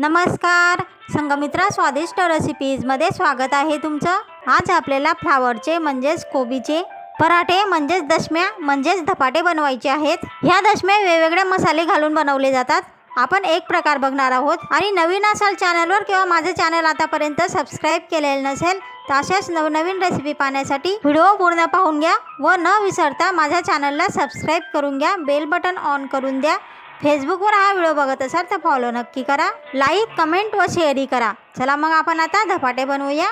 नमस्कार. संगमित्रा स्वादिष्ट रेसिपीजमध्ये स्वागत आहे तुमचं. आज आपल्याला फ्लावरचे म्हणजेच कोबीचे पराठे म्हणजेच दशम्या म्हणजेच धपाटे बनवायचे आहेत. ह्या दशम्या वेगवेगळे मसाले घालून बनवले जातात. आपण एक प्रकार बघणार आहोत. आणि नवीन असाल चॅनलवर किंवा माझं चॅनल आतापर्यंत सबस्क्राईब केलेलं नसेल तर अशाच नवनवीन रेसिपी पाहण्यासाठी व्हिडिओ पूर्ण पाहून घ्या व न विसरता माझ्या चॅनलला सबस्क्राईब करून घ्या बेल बटन ऑन करून द्या. फेसबुकवर हा व्हिडिओ बघत असाल तर फॉलो नक्की करा. लाईक कमेंट व शेअरही करा. चला मग आपण आता धपाटे बनवूया.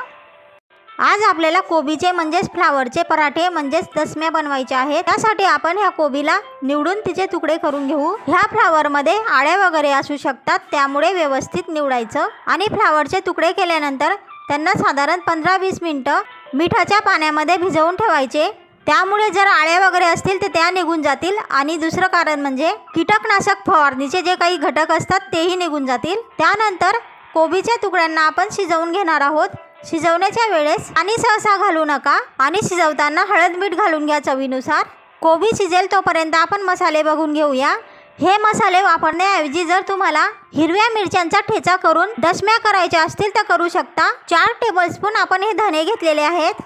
आज आपल्याला कोबीचे म्हणजेच फ्लावरचे पराठे म्हणजेच दसम्या बनवायचे आहेत. त्यासाठी आपण ह्या कोबीला निवडून तिचे तुकडे करून घेऊ. ह्या फ्लावरमध्ये आळ्या वगैरे असू शकतात त्यामुळे व्यवस्थित निवडायचं. आणि फ्लावरचे तुकडे केल्यानंतर त्यांना साधारण पंधरा वीस मिनटं मिठाच्या पाण्यामध्ये भिजवून ठेवायचे. त्यामुळे जर आळ्या वगैरे असतील तर त्या निघून जातील. आणि दुसरं कारण म्हणजे कीटकनाशक फवारणीचे जे काही घटक असतात तेही निघून जातील. त्यानंतर कोबीच्या तुकड्यांना आपण शिजवून घेणार आहोत. शिजवण्याच्या वेळेस आणि सहसा घालू नका आणि शिजवताना हळद मीठ घालून घ्या चवीनुसार. कोबी शिजेल तोपर्यंत आपण मसाले बघून घेऊया. हे मसाले वापरण्याऐवजी जर तुम्हाला हिरव्या मिरच्यांचा ठेचा करून दशम्या करायच्या असतील तर करू शकता. चार टेबलस्पून आपण हे धने घेतलेले आहेत.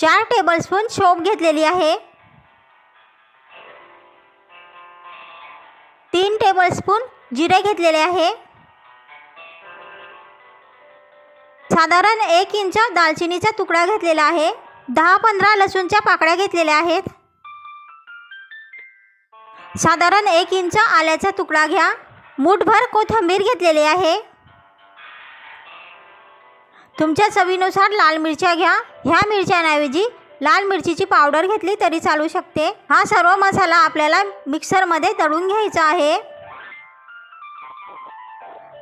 चार टेबलस्पून शोप घेतलेली आहे. तीन टेबलस्पून जिरे घेतलेले आहे. साधारण एक इंच दालचिनीचा तुकडा घेतलेला आहे. दहा पंधरा लसूणच्या पाकळ्या घेतलेल्या आहेत. साधारण एक इंच आल्याचा तुकडा घ्या. मूठभर कोथिंबीर घेतलेली आहे. तुमच्या चवीनुसार लाल मिरच्या घ्या. ह्या मिरच्यांऐवजी लाल मिरचीची पावडर घेतली तरी चालू शकते. हा सर्व मसाला आपल्याला मिक्सरमध्ये दळून घ्यायचा आहे.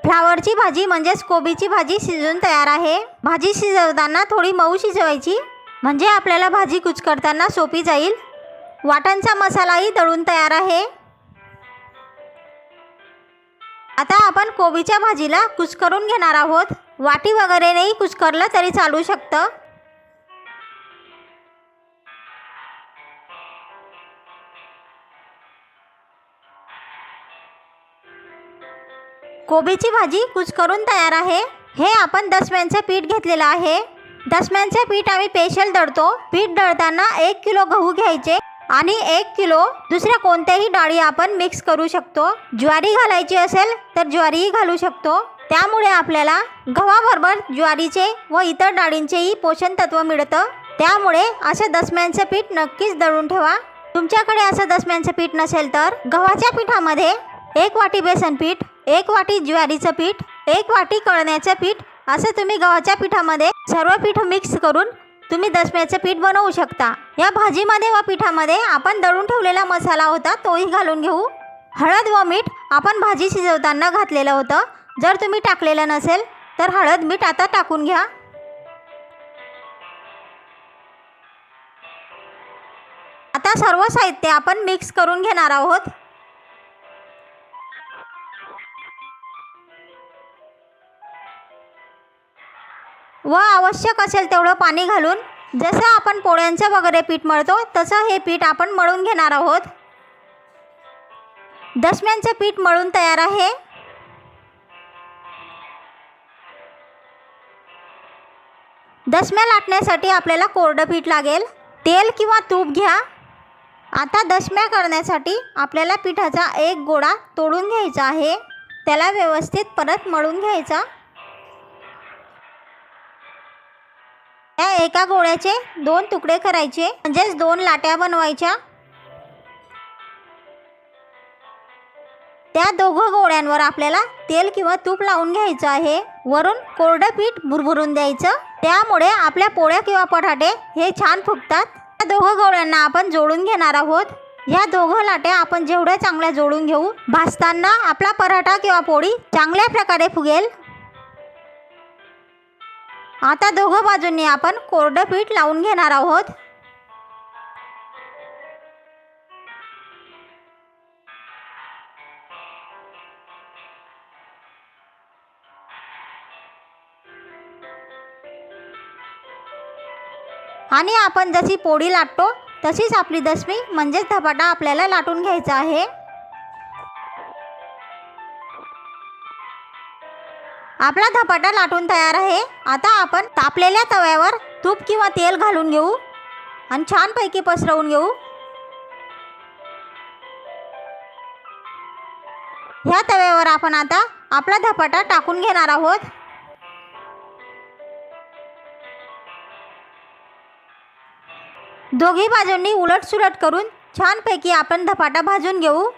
फ्लावरची भाजी म्हणजेच कोबीची भाजी शिजून तयार आहे. भाजी शिजवताना थोडी मऊ शिजवायची. म्हणजे आपल्याला भाजी कुचकरताना सोपी जाईल. वाटणचा मसालाही दळून तयार आहे. आता आपण कोबीच्या भाजीला कुचकरून घेणार आहोत. वाटी वगैरे नाही कुस्करलं तरी चालू शकतं. कोबीची भाजी कुस्करून तयार आहे. हे आपण दसम्यांचं पीठ घेतलेलं आहे. दसम्यांचं पीठ आम्ही पेशल दळतो. पीठ दळताना एक किलो गहू घ्यायचे आणि एक किलो दुसऱ्या कोणत्याही डाळी आपण मिक्स करू शकतो. ज्वारी घालायची असेल तर ज्वारीही घालू शकतो. त्यामुळे आपल्याला गव्हाबरोबर ज्वारीचे व इतर डाळींचेही पोषण तत्व मिळतं. त्यामुळे असं दसम्यांचं पीठ नक्कीच दळून ठेवा. तुमच्याकडे असं दसम्यांचं पीठ नसेल तर गव्हाच्या पिठामध्ये एक वाटी बेसन पीठ एक वाटी ज्वारीचं पीठ एक वाटी कळण्याचं पीठ असं तुम्ही गव्हाच्या पिठामध्ये सर्व पीठ मिक्स करून तुम्ही दसम्याचं पीठ बनवू शकता. या भाजीमध्ये व पिठामध्ये आपण दळून ठेवलेला मसाला होता तोही घालून घेऊ. हळद व मीठ आपण भाजी शिजवताना घातलेलं होतं. जर तुम्ही टाकलेलं नसेल तर हळद मीठ आता टाकून घ्या. आता सर्व साहित्य आपण मिक्स करून घेणार आहोत. व आवश्यक असेल तेवढं पाणी घालून जसं आपण पोळ्यांचं वगैरे पीठ मळतो तसं हे पीठ आपण मळून घेणार आहोत. दशम्यांचं पीठ मळून तयार आहे. दशम्या लाटण्यासाठी आपल्याला कोरडं पीठ लागेल. तेल किंवा तूप घ्या. आता दशम्या करण्यासाठी आपल्याला पिठाचा एक गोळा तोडून घ्यायचा आहे. त्याला व्यवस्थित परत मळून घ्यायचा. या एका गोळ्याचे दोन तुकडे करायचे म्हणजेच दोन लाट्या बनवायच्या. त्या दोघं गोळ्यांवर आपल्याला तेल किंवा तूप लावून घ्यायचं आहे. वरून कोरडं पीठ भुरभुरून द्यायचं. त्यामुळे आपल्या पोळ्या किंवा पटाटे हे छान फुगतात. त्या दोघं गोळ्यांना आपण जोडून घेणार आहोत. या दोघं लाट्या आपण जेवढ्या चांगल्या जोडून घेऊ भाजताना आपला पराठा किंवा पोळी चांगल्या प्रकारे फुगेल. आता दोघं बाजूंनी आपण कोरडं पीठ लावून घेणार आहोत. आणि आपण जशी पोळी लाटतो तशीच आपली दशमी म्हणजेच धपाटा आपल्याला लाटून घ्यायचा आहे. आपला धपाटा लाटून तयार आहे. आता आपण तापलेल्या तव्यावर तूप किंवा तेल घालून घेऊ आणि छानपैकी पसरवून घेऊ. ह्या तव्यावर आपण आता आपला धपाटा टाकून घेणार आहोत. दोघी बाजूंनी उलट सुलट करून छानपैकी आपण धपाटा भाजून घेऊ.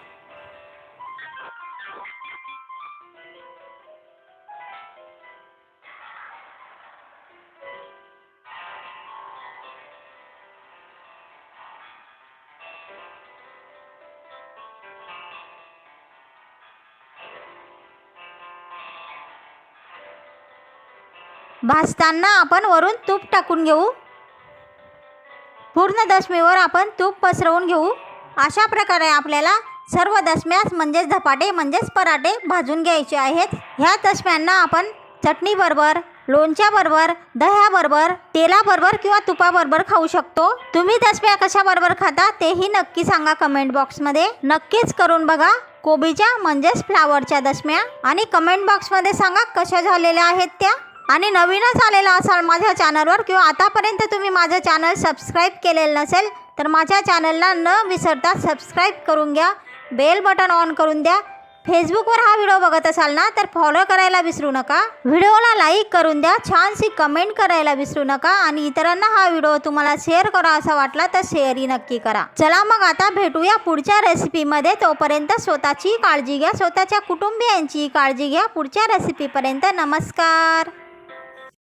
भाजताना आपण वरून तूप टाकून घेऊ. पूर्ण दशमीवर आपण तूप पसरवून घेऊ. अशा प्रकारे आपल्याला सर्व दशम्यास म्हणजेच धपाटे म्हणजेच पराठे भाजून घ्यायचे आहेत. ह्या दशम्यांना आपण चटणीबरोबर लोणच्याबरोबर दह्याबरोबर तेलाबरोबर किंवा तुपाबरोबर खाऊ शकतो. तुम्ही दशम्या कशाबरोबर खाता तेही नक्की सांगा कमेंट बॉक्समध्ये नक्कीच करून बघा कोबीच्या म्हणजेच फ्लावरच्या दशम्या. आणि कमेंट बॉक्समध्ये सांगा कशा झालेल्या आहेत त्या. आणि नवीनच आलेला असाल माझ्या चॅनलवर किंवा आतापर्यंत तुम्ही माझं चॅनल सबस्क्राईब केलेलं नसेल तर माझ्या चॅनलला न विसरता सबस्क्राईब करून घ्या बेल बटन ऑन करून द्या. फेसबुकवर हा व्हिडिओ बघत असाल ना तर फॉलो करायला विसरू नका. व्हिडिओला लाईक करून द्या छानशी कमेंट करायला विसरू नका आणि इतरांना हा व्हिडिओ तुम्हाला शेअर करा असा वाटला तर शेअरही नक्की करा. चला मग आता भेटूया पुढच्या रेसिपीमध्ये. तोपर्यंत स्वतःची काळजी घ्या स्वतःच्या कुटुंबियांची काळजी घ्या. पुढच्या रेसिपीपर्यंत नमस्कार.